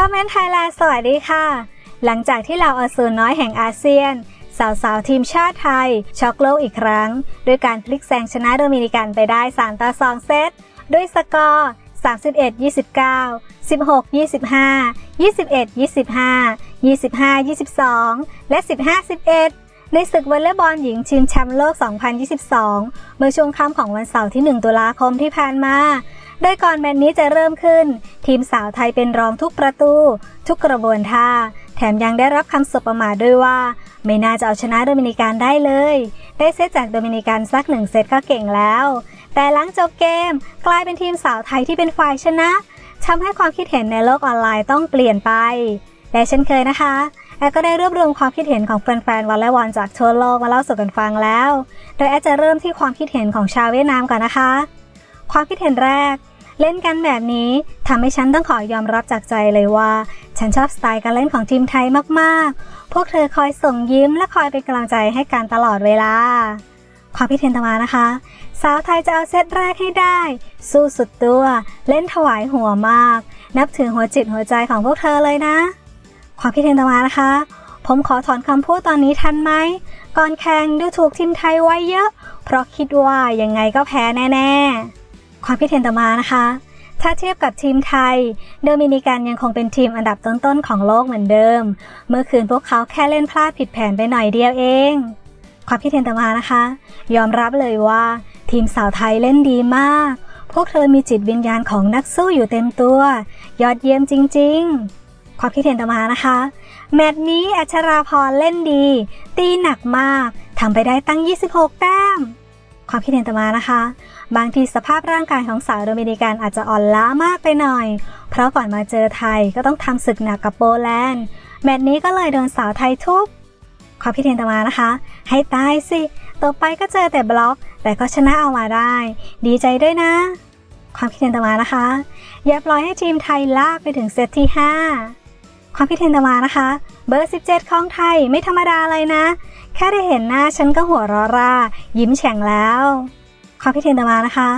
คอมเมนไทยแลนด์สวัสดีค่ะ หลังจากที่เราอสูรน้อยแห่งอาเซียน สาวๆ ทีมชาติไทย ช็อกโลกอีกครั้ง ด้วยการพลิกแซงชนะโดมินิกันไปได้ 3 ต่อ 2 เซต ด้วยสกอร์ 31 29 16 25 21 25 25 22 และ 15 11 ในศึกวอลเลย์บอลหญิงชิงแชมป์โลก 2022 เมื่อช่วงค่ำของวันเสาร์ที่ 1 ตุลาคมที่ผ่านมา โดยก่อนแมตช์นี้จะเริ่มขึ้น ทีมสาวไทยเป็นรองทุกประตู ทุกกระบวนท่า แถมยังได้รับคำสบประมาทด้วยว่า ไม่น่าจะเอาชนะโดมินิกันได้เลย ได้เซตจากโดมินิกันสักหนึ่งเซตก็เก่งแล้ว แต่หลังจบเกมกลายเป็นทีมสาวไทยที่เป็นฝ่ายชนะทำให้ความคิดเห็นในโลกออนไลน์ต้องเปลี่ยนไปและเช่นเคยนะคะ แอดก็ได้รวบรวมความคิดเห็นของแฟนๆวอลเลย์บอลจากทั่วโลกมาเล่าสู่กันฟังแล้ว โดยแอดจะเริ่มที่ความคิดเห็นของชาวเวียดนามก่อนนะคะ ความคิดเห็นแรก เล่นกันแบบนี้ทำให้ฉันต้องขอยอมรับจากใจเลยว่า ฉันชอบสไตล์การเล่นของทีมไทยมากๆ พวกเธอคอยส่งยิ้มและคอยเป็นกำลังใจให้กันตลอดเวลา ความคิดเห็นต่อมานะคะ สาวไทยจะเอาเซตแรกให้ได้ สู้สุดตัว เล่นถวายหัวมาก นับถือหัวจิตหัวใจของพวกเธอเลยนะ ความคิดเห็นต่อมานะคะ ผมขอถอนคำพูดตอนนี้ทันไหม ก่อนแข่งดูถูกทีมไทยไว้เยอะ เพราะคิดว่ายังไงก็แพ้แน่ๆ ความคิดเห็นต่อมานะคะ ถ้าเทียบกับทีมไทย โดมินิกันยังคงเป็นทีมอันดับต้นๆของโลกเหมือนเดิม เมื่อคืนพวกเขาแค่เล่นพลาดผิดแผนไปหน่อยเดียวเอง ความคิดเห็นต่อมานะคะ ยอมรับเลยว่า ทีมสาวไทยเล่นดีมาก พวกเธอมีจิตวิญญาณของนักสู้อยู่เต็มตัว ยอดเยี่ยมจริง ๆ ความคิดเห็นต่อมานะคะ แมตช์นี้อัชราพรเล่นดี ตีหนักมากทำไปได้ตั้ง 26 แต้ม ความคิดเห็นต่อมานะคะ บางทีสภาพร่างกายของสาวโดมินิกันอาจจะอ่อนล้ามากไปหน่อย เพราะก่อนมาเจอไทยก็ต้องทำศึกหนักกับโปแลนด์ แมตช์นี้ก็เลยโดนสาวไทยทุบความคิดเห็นต่อมานะคะ ให้ตายสิต่อไปก็เจอแต่บล็อก แต่ก็ชนะเอามาได้ ดีใจด้วยนะ ความคิดเห็นต่อมานะคะ อย่าปล่อยให้ทีมไทยลากไปถึงเซตที่ 5 ความคิดเห็นตมานะคะ เบอร์ 17 ของไทยไม่ธรรมดาเลยนะ แค่ได้เห็นหน้าฉันก็หัวเราะร่า ยิ้มแฉ่งแล้ว ความคิดเห็นตมานะคะ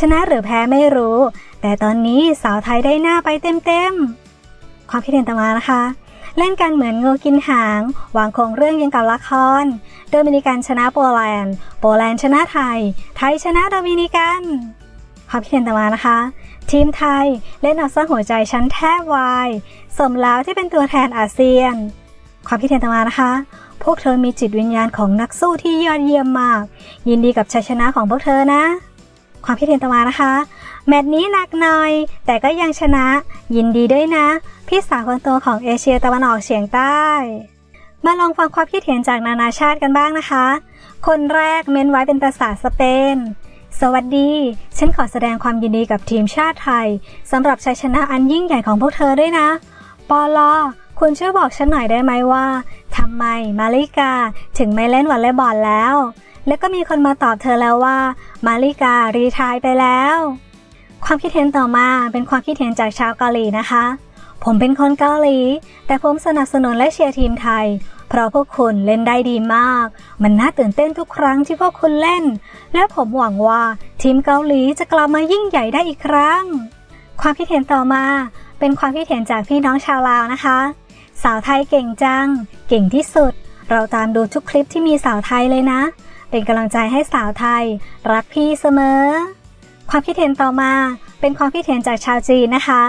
ชนะหรือแพ้ไม่รู้ แต่ตอนนี้สาวไทยได้หน้าไปเต็มๆ ความคิดเห็นตมานะคะ เล่นกันเหมือนงูกินหาง วางโครงเรื่องยังกับละคร โดมินิกันชนะโปแลนด์ โปแลนด์ชนะไทย ไทยชนะโดมินิกัน ความคิดเห็นต่อมานะคะ ทีมไทยเล่นเอาซะหัวใจฉันแทบวายสมแล้วที่เป็นตัวแทนอาเซียน ความคิดเห็นต่อมานะคะ พวกเธอมีจิตวิญญาณของนักสู้ที่ยอดเยี่ยมมาก ยินดีกับชัยชนะของพวกเธอนะ ความคิดเห็นต่อมานะคะ แมตช์นี้หนักหน่อย แต่ก็ยังชนะ ยินดีด้วยนะ พี่สาวคนโตของเอเชียตะวันออกเฉียงใต้ มาลองฟังความคิดเห็นจากนานาชาติกันบ้างนะคะ คนแรกเม้นไว้เป็นภาษาสเปน สวัสดี ฉันขอแสดงความยินดีกับทีมชาติไทยสำหรับชัยชนะอันยิ่งใหญ่ของพวกเธอด้วยนะ ปอลอคุณช่วยบอกฉันหน่อยได้ไหมว่าทำไมมาริกาถึงไม่เล่นวอลเลย์บอลแล้ว แล้วก็มีคนมาตอบเธอแล้วว่า มาริการีทายไปแล้ว ความคิดเห็นต่อมาเป็นความคิดเห็นจากชาวเกาหลีนะคะ ผมเป็นคนเกาหลี แต่ผมสนับสนุนและเชียร์ทีมไทย เพราะพวกคุณเล่นได้ดีมาก มันน่าตื่นเต้นทุกครั้งที่พวกคุณเล่น และผมหวังว่าทีมเกาหลีจะกลับมายิ่งใหญ่ได้อีกครั้ง ความคิดเห็นต่อมาเป็นความคิดเห็นจากพี่น้องชาวลาวนะคะ สาวไทยเก่งจัง เก่งที่สุด เราตามดูทุกคลิปที่มีสาวไทยเลยนะ เป็นกำลังใจให้สาวไทย รักพี่เสมอ ความคิดเห็นต่อมาเป็นความคิดเห็นจากชาวจีนนะคะ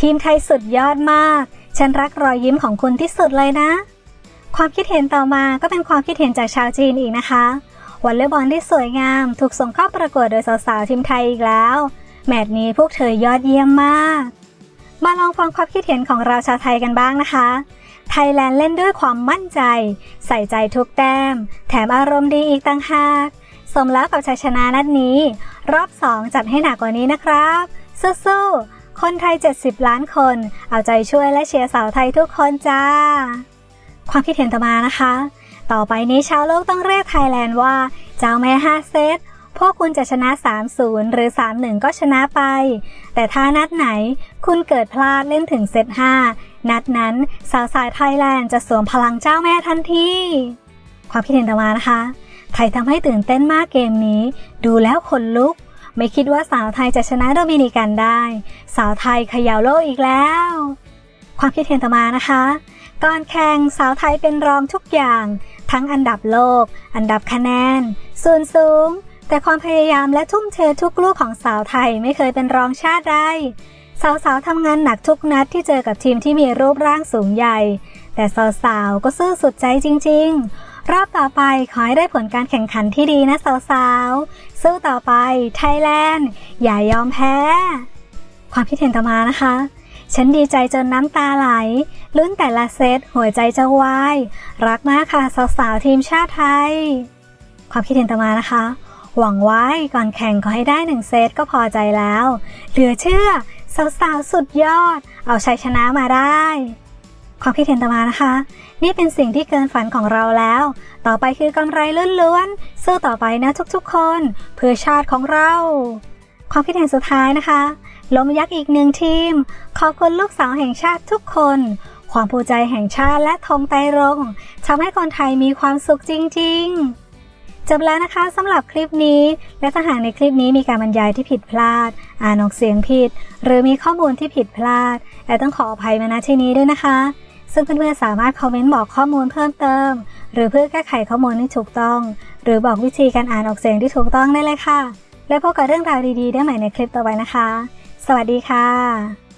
ทีมไทยสุดยอดมาก ฉันรักรอยยิ้มของคุณที่สุดเลยนะ ความคิดเห็นต่อมาก็เป็นความคิดเห็นจากชาวจีนอีกนะคะวอลเลย์บอลที่สวยงาม ถูกส่งเข้าประกวดโดยสาวๆทีมไทยอีกแล้ว แมตช์นี้พวกเธอยอดเยี่ยมมาก มาลองฟังความคิดเห็นของเราชาวไทยกันบ้างนะคะ ไทยแลนด์เล่นด้วยความมั่นใจ ใส่ใจทุกแต้ม แถมอารมณ์ดีอีกต่างหาก สมแล้วกับชัยชนะนัดนี้ รอบ 2 จัดให้หนักกว่านี้นะครับสู้ๆคนไทย 70 ล้านคน เอาใจช่วยและเชียร์สาวไทยทุกคนจ้า ความคิดเห็นต่อมานะคะ ต่อไปนี้ชาวโลกต้องเรียกไทยแลนด์ว่า เจ้าแม่5เซตพวกคุณจะชนะ 3-0 หรือ 3-1 ก็ชนะไป แต่ถ้านัดไหนคุณเกิดพลาดเล่นถึงเซต5นัดนั้นสาวสายไทยแลนด์จะสวมพลังเจ้าแม่ทันทีความคิดเห็นต่อมานะคะ ไทยทำให้ตื่นเต้นมากเกมนี้ ดูแล้วขนลุก ไม่คิดว่าสาวไทยจะชนะโดมินิกันได้ สาวไทยเขย่าโลกอีกแล้ว ความคิดเห็นต่อมานะคะ ก่อนแข่งสาวไทยเป็นรองทุกอย่าง ทั้งอันดับโลก อันดับคะแนน ส่วนสูง แต่ความพยายามและทุ่มเททุกลูกของสาวไทยไม่เคยเป็นรองชาติใดสาวๆทำงานหนักทุกนัดที่เจอกับทีมที่มีรูปร่างสูงใหญ่ แต่สาวๆก็สู้สุดใจจริง ๆ รอบต่อไปขอให้ได้ผลการแข่งขันที่ดีนะสาวๆ สู้ต่อไปไทยแลนด์ อย่ายอมแพ้ ความคิดเห็นต่อมานะคะ ฉันดีใจจนน้ำตาไหล ลุ้นแต่ละเซตหัวใจจะวาย รักมากค่ะสาวๆทีมชาติไทย ความคิดเห็นต่อมานะคะ หวังไว้ก่อนแข่งขอให้ได้หนึ่งเซตก็พอใจแล้ว เหลือเชื่อสาวๆสุดยอด เอาชัยชนะมาได้ ความคิดเห็นต่อมานะคะ นี่เป็นสิ่งที่เกินฝันของเราแล้ว ต่อไปคือกำไรล้วนๆสู้ต่อไปนะทุกๆคน เพื่อชาติของเรา ความคิดเห็นสุดท้ายนะคะ ล้มยักษ์อีกหนึ่งทีม ขอบคุณลูกสาวแห่งชาติทุกคน ความภูมิใจแห่งชาติและธงไตรรงทำให้คนไทยมีความสุขจริง ๆ จบแล้วนะคะสำหรับคลิปนี้ และถ้าหากในคลิปนี้มีการบรรยายที่ผิดพลาด อ่านออกเสียงผิด หรือมีข้อมูลที่ผิดพลาดแอต้องขออภัยมาณที่นี้ด้วยนะคะ ซึ่งเพื่อนๆสามารถคอมเมนต์บอกข้อมูลเพิ่มเติม หรือเพื่อแก้ไขข้อมูลที่ถูกต้อง หรือบอกวิธีการอ่านออกเสียงที่ถูกต้องได้เลยค่ะ และพบกับเรื่องราวดีๆ ได้ใหม่ในคลิปต่อไปนะคะ วัสดีค่ะ